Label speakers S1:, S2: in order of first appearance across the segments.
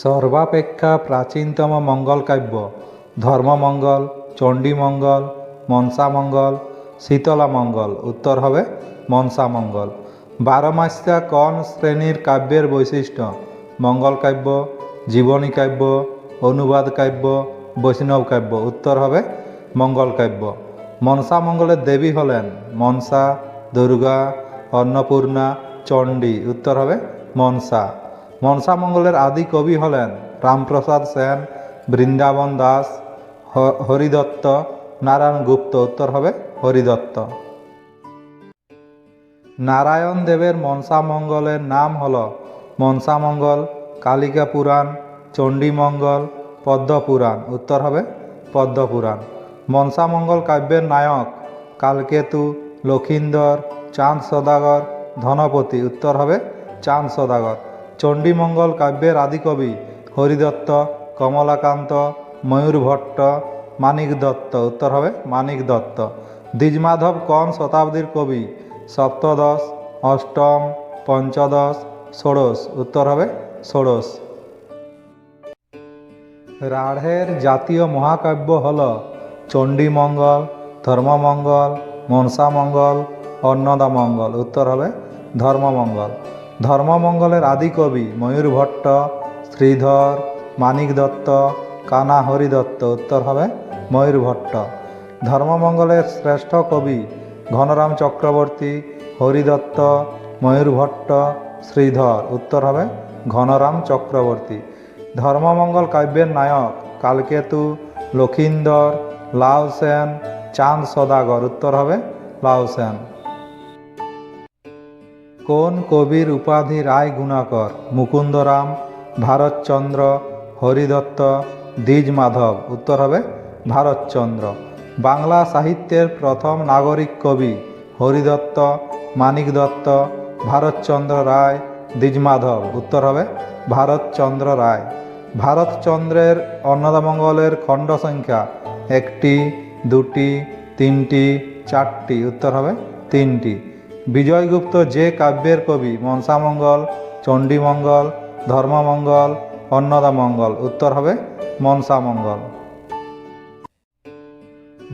S1: সর্বাপেক্ষা প্রাচীনতম মঙ্গল কাব্য। ধর্মমঙ্গল, চণ্ডীমঙ্গল, মনসামঙ্গল শীতলা মঙ্গল উত্তর হবে মনসামঙ্গল। বারোমাস্যা কন শ্রেণির কাব্যের বৈশিষ্ট্য? মঙ্গল কাব্য, জীবনী কাব্য, অনুবাদ কাব্য, বৈষ্ণব কাব্য, উত্তর হবে মঙ্গল কাব্য। মনসা মঙ্গলের দেবী হলেন মনসা, দুর্গা, অন্নপূর্ণা, চণ্ডী, উত্তর হবে মনসা। মনসা মঙ্গলের আদি কবি হলেন রামপ্রসাদ সেন, বৃন্দাবন দাস হরিদত্ত, নারায়ণ গুপ্ত। উত্তর হবে হরিদত্ত। নারায়ণ দেবের মনসা মঙ্গলের নাম হল মনসা মঙ্গল, কালিকা পুরাণ চণ্ডীমঙ্গল পদ্মপুরাণ উত্তর হবে পদ্মপুরাণ মনসা মঙ্গল কাব্যের নায়ক কালকেতু, লক্ষিন্দর, চাঁদ সদাগর, ধনপতি। উত্তর হবে চাঁদ সদাগর। চণ্ডীমঙ্গল কাব্যের আদিকবি হরিদত্ত, কমলাকান্ত, ময়ূর ভট্ট, মানিক দত্ত। উত্তর হবে মানিক দত্ত। দ্বিজমাধব কোন শতাব্দীর কবি? সপ্তদশ, অষ্টম, পঞ্চদশ, ষোড়শ। উত্তর হবে ষোড়শ। রাঢ়ের জাতীয় মহাকাব্য হল চণ্ডীমঙ্গল, ধর্মমঙ্গল, মনসামঙ্গল, অন্নদামঙ্গল। উত্তর হবে ধর্মমঙ্গল। ধর্মমঙ্গলের আদি কবি ময়ূর ভট্ট, শ্রীধর, মানিক দত্ত, কানা হরি দত্ত, উত্তর হবে ময়ূর ভট্ট। ধর্মমঙ্গলের শ্রেষ্ঠ কবি ঘনরাম চক্রবর্তী হরিদত্ত ময়ূর ভট্ট, শ্রীধর, উত্তর হবে ঘনরাম চক্রবর্তী। ধর্মমঙ্গল কাব্যের নায়ক কালকেতু, লক্ষিন্দর লাউসেন চাঁদ সদাগর, উত্তর হবে লাউ সেন। কোন কবির উপাধি রায় গুণাকর? মুকুন্দরাম, ভারতচন্দ্র, হরিদত্ত দ্বিজ মাধব উত্তর হবে ভারতচন্দ্র। বাংলা সাহিত্যের প্রথম নাগরিক কবি হরিদত্ত মানিক দত্ত ভারতচন্দ্র রায় দ্বিজ দ্বিজমাধব। উত্তর হবে ভারতচন্দ্র রায়। ভারতচন্দ্রের অন্নদামঙ্গলের খণ্ড সংখ্যা একটি, দুটি, তিনটি, চারটি। উত্তর হবে তিনটি। বিজয়গুপ্ত যে কাব্যের কবি মনসামঙ্গল চণ্ডীমঙ্গল ধর্মমঙ্গল অন্নদামঙ্গল উত্তর হবে মনসামঙ্গল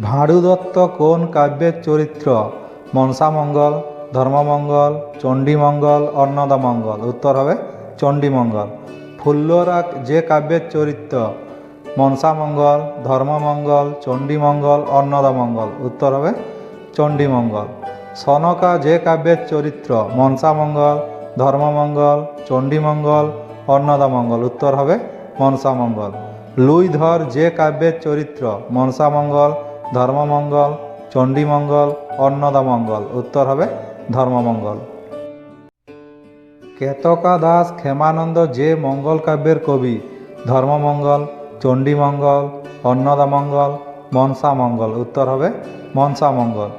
S1: ভাঁড়ু দত্ত কোন কাব্যের চরিত্র? মনসামঙ্গল ধর্মমঙ্গল চণ্ডীমঙ্গল অন্নদামঙ্গল উত্তর হবে চণ্ডীমঙ্গল ফুল্লরাগ যে কাব্যের চরিত্র? মনসামঙ্গল ধর্মমঙ্গল চণ্ডীমঙ্গল অন্নদামঙ্গল উত্তর হবে চণ্ডীমঙ্গল সনকা যে কাব্যের চরিত্র মনসামঙ্গল ধর্মমঙ্গল চণ্ডীমঙ্গল অন্নদামঙ্গল উত্তর হবে মনসামঙ্গল লুইধর যে কাব্যের চরিত্র মনসামঙ্গল ধর্মমঙ্গল চণ্ডীমঙ্গল অন্নদামঙ্গল উত্তর হবে ধর্মমঙ্গল কেতকা দাস ক্ষেমানন্দ যে মঙ্গল কাব্যের কবি ধর্মমঙ্গল চণ্ডীমঙ্গল অন্নদামঙ্গল মনসামঙ্গল উত্তর হবে মনসামঙ্গল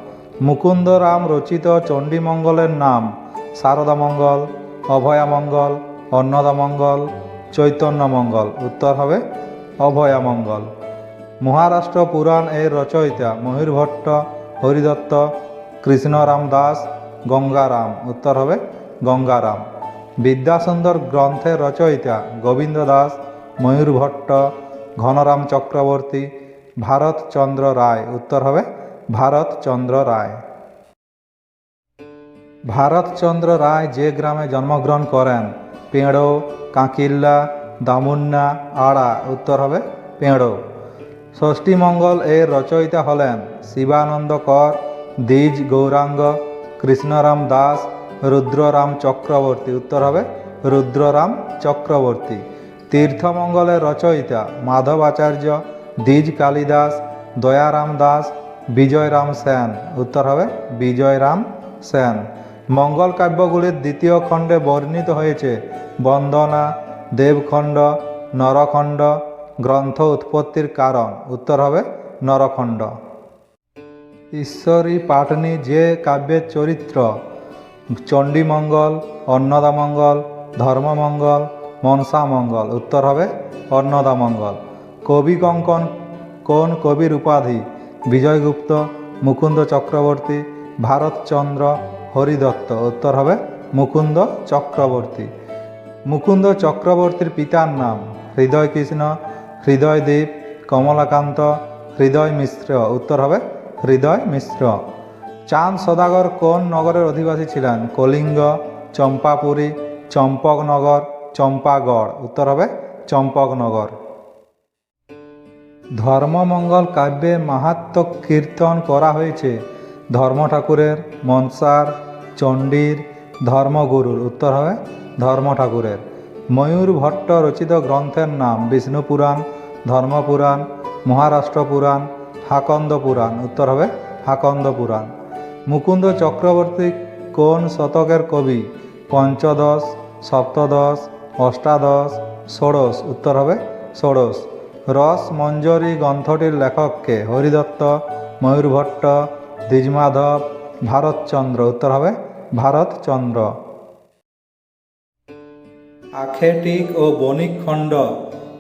S1: মুকুন্দ রাম রচিত চণ্ডীমঙ্গলের নাম শারদামঙ্গল অভয়ামঙ্গল, অন্নদামঙ্গল, চৈতন্যমঙ্গল। উত্তর হবে অভয়ামঙ্গল। মহারাষ্ট্র পুরাণ এর রচয়িতা ময়ূর ভট্ট হরিদত্ত, কৃষ্ণরাম দাস, গঙ্গারাম। উত্তর হবে গঙ্গারাম। বিদ্যাসুন্দর গ্রন্থের রচয়িতা গোবিন্দ দাস, ময়ূরভট্ট, ঘনরাম চক্রবর্তী, ভারতচন্দ্র রায়। উত্তর হবে ভারতচন্দ্র রায়। ভারতচন্দ্র রায় যে গ্রামে জন্মগ্রহণ করেন, পেঁড়ো, কাঁকিল্লা, দামুন্না, আড়া, উত্তর হবে পেঁড়ো। ষষ্ঠীমঙ্গল এর রচয়িতা হলেন শিবানন্দ কর, দ্বিজ গৌরাঙ্গ, কৃষ্ণরাম দাস, রুদ্ররাম চক্রবর্তী, উত্তর হবে রুদ্ররাম চক্রবর্তী। তীর্থমঙ্গলের রচয়িতা মাধব আচার্য দ্বিজ কালিদাস, দয়ারাম দাস বিজয়রাম সেন। উত্তর হবে বিজয়রাম সেন। মঙ্গল কাব্যগুলির দ্বিতীয় খণ্ডে বর্ণিত হয়েছে বন্দনা, দেবখণ্ড, নরখণ্ড, গ্রন্থ উৎপত্তির কারণ। উত্তর হবে নরখণ্ড। ঈশ্বরী পাটনি যে কাব্যের চরিত্র, চণ্ডীমঙ্গল, অন্নদামঙ্গল, ধর্মমঙ্গল, মনসামঙ্গল। উত্তর হবে অন্নদামঙ্গল। কবি কঙ্কন কোন কবির উপাধি? বিজয়গুপ্ত, মুকুন্দ চক্রবর্তী ভারতচন্দ্র হরিদত্ত। উত্তর হবে মুকুন্দ চক্রবর্তী। মুকুন্দ চক্রবর্তীর পিতার নাম হৃদয় কৃষ্ণ হৃদয়দ্বীপ কমলাকান্ত, হৃদয় মিশ্র। উত্তর হবে হৃদয় মিশ্র। চাঁদ সদাগর কোন নগরের অধিবাসী ছিলেন? কলিঙ্গ, চম্পাপুরী, চম্পকনগর, চম্পাগড়। উত্তর হবে চম্পকনগর। ধর্মমঙ্গল কাব্যে মাহাত্ম কীর্তন করা হয়েছে। ধর্ম ঠাকুরের মনসার, চণ্ডীর, ধর্মগুরুর, উত্তর হবে ধর্ম ঠাকুরের ময়ূর ভট্ট রচিত গ্রন্থের নাম বিষ্ণু পুরাণ, ধর্মপুরাণ, মহারাষ্ট্র পুরাণ, হাকন্দ পুরাণ, উত্তর হবে হাকন্দ পুরাণ। মুকুন্দ চক্রবর্তী কোন শতকের কবি? পঞ্চদশ, সপ্তদশ, অষ্টাদশ, ষোড়শ, উত্তর হবে ষোড়শ। রস মঞ্জরি গ্রন্থটির লেখককে হরিদত্ত, ময়ূরভট্ট, দ্বিজমাধব, ভারতচন্দ্র। উত্তর হবে ভারতচন্দ্র। আখেটিক ও বণিক খণ্ড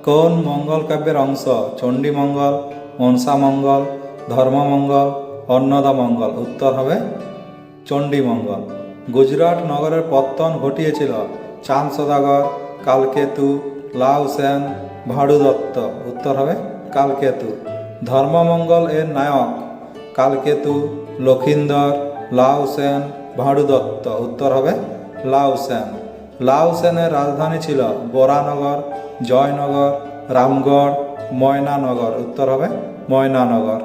S1: কোন মঙ্গল কাব্যের অংশ? চণ্ডীমঙ্গল, মনসামঙ্গল, ধর্মমঙ্গল, অন্নদামঙ্গল। উত্তর হবে চণ্ডীমঙ্গল। গুজরাট নগরের পত্তন ঘটিয়েছিল চাঁদ সদাগর কালকেতু লাউ সেন ভাড়ু দত্ত উত্তর হবে কালকেতু। ধর্মমঙ্গল এর নায়ক কালকেতু, লক্ষিন্দর, লাউ সেন ভাড়ু দত্ত উত্তর হবে লাউ সেন। লাউ রাজধানী ছিল বোরানগর, জয়নগর, রামগড়, ময়নানগর। উত্তর হবে ময়নানগর।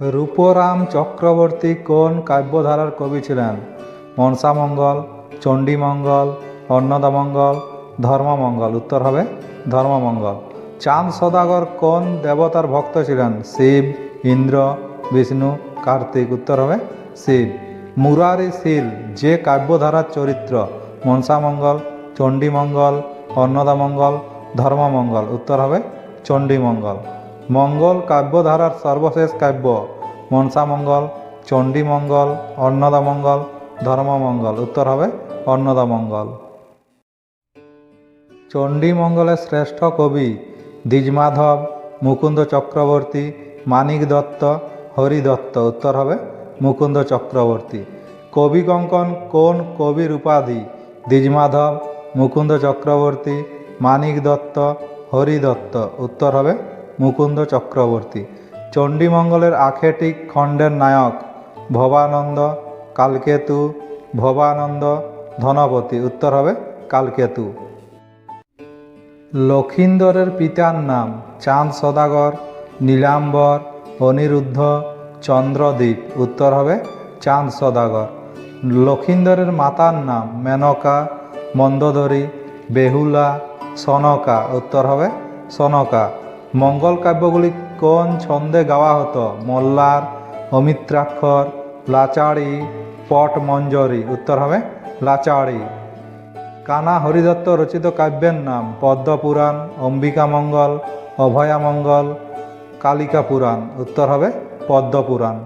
S1: রূপরাম চক্রবর্তী কোন কাব্যধারার কবি ছিলেন? মনসামঙ্গল চণ্ডীমঙ্গল অন্নদামঙ্গল ধর্মমঙ্গল। উত্তর হবে ধর্মমঙ্গল। চাঁদ সদাগর কোন দেবতার ভক্ত ছিলেন? শিব, ইন্দ্র, বিষ্ণু, কার্তিক। উত্তর হবে শিব। মুরারি শীল, যে কাব্যধারার চরিত্র? মনসামঙ্গল, চণ্ডীমঙ্গল, অন্নদামঙ্গল, ধর্মমঙ্গল। উত্তর হবে চণ্ডীমঙ্গল। মঙ্গল কাব্যধারার সর্বশেষ কাব্য? মনসামঙ্গল, চণ্ডীমঙ্গল, অন্নদামঙ্গল, ধর্মমঙ্গল। উত্তর হবে অন্নদামঙ্গল। চণ্ডীমঙ্গলের শ্রেষ্ঠ কবি দ্বিজমাধব, মুকুন্দ চক্রবর্তী, মানিক দত্ত, হরি দত্ত। উত্তর হবে মুকুন্দ চক্রবর্তী। কবি কঙ্কন কোন কবির উপাধি দ্বিজমাধব, মুকুন্দ চক্রবর্তী, মানিক দত্ত, হরি দত্ত। উত্তর হবে মুকুন্দ চক্রবর্তী। চণ্ডীমঙ্গলের আখেটিক খণ্ডের নায়ক ভবানন্দ কালকেতু, ভবানন্দ ধনপতি। উত্তর হবে কালকেতু। লক্ষিন্দরের পিতার নাম চাঁদ সদাগর, নীলাম্বর, অনিরুদ্ধ চন্দ্রদ্বীপ উত্তর হবে চাঁদ সদাগর। লক্ষিন্দরের মাতার নাম মেনকা, মন্দোদরী, বেহুলা, সনকা। উত্তর হবে সনকা। মঙ্গল কাব্যগুলি কোন ছন্দে গাওয়া হতো? মল্লার, অমিত্রাক্ষর, লাচাড়ি পট মঞ্জরি উত্তর হবে লাচাড়ি। কানা হরিদত্ত রচিত কাব্যের নাম পদ্মপুরাণ অম্বিকামঙ্গল অভয়ামঙ্গল কালিকা পুরাণ। উত্তর হবে পদ্মপুরাণ।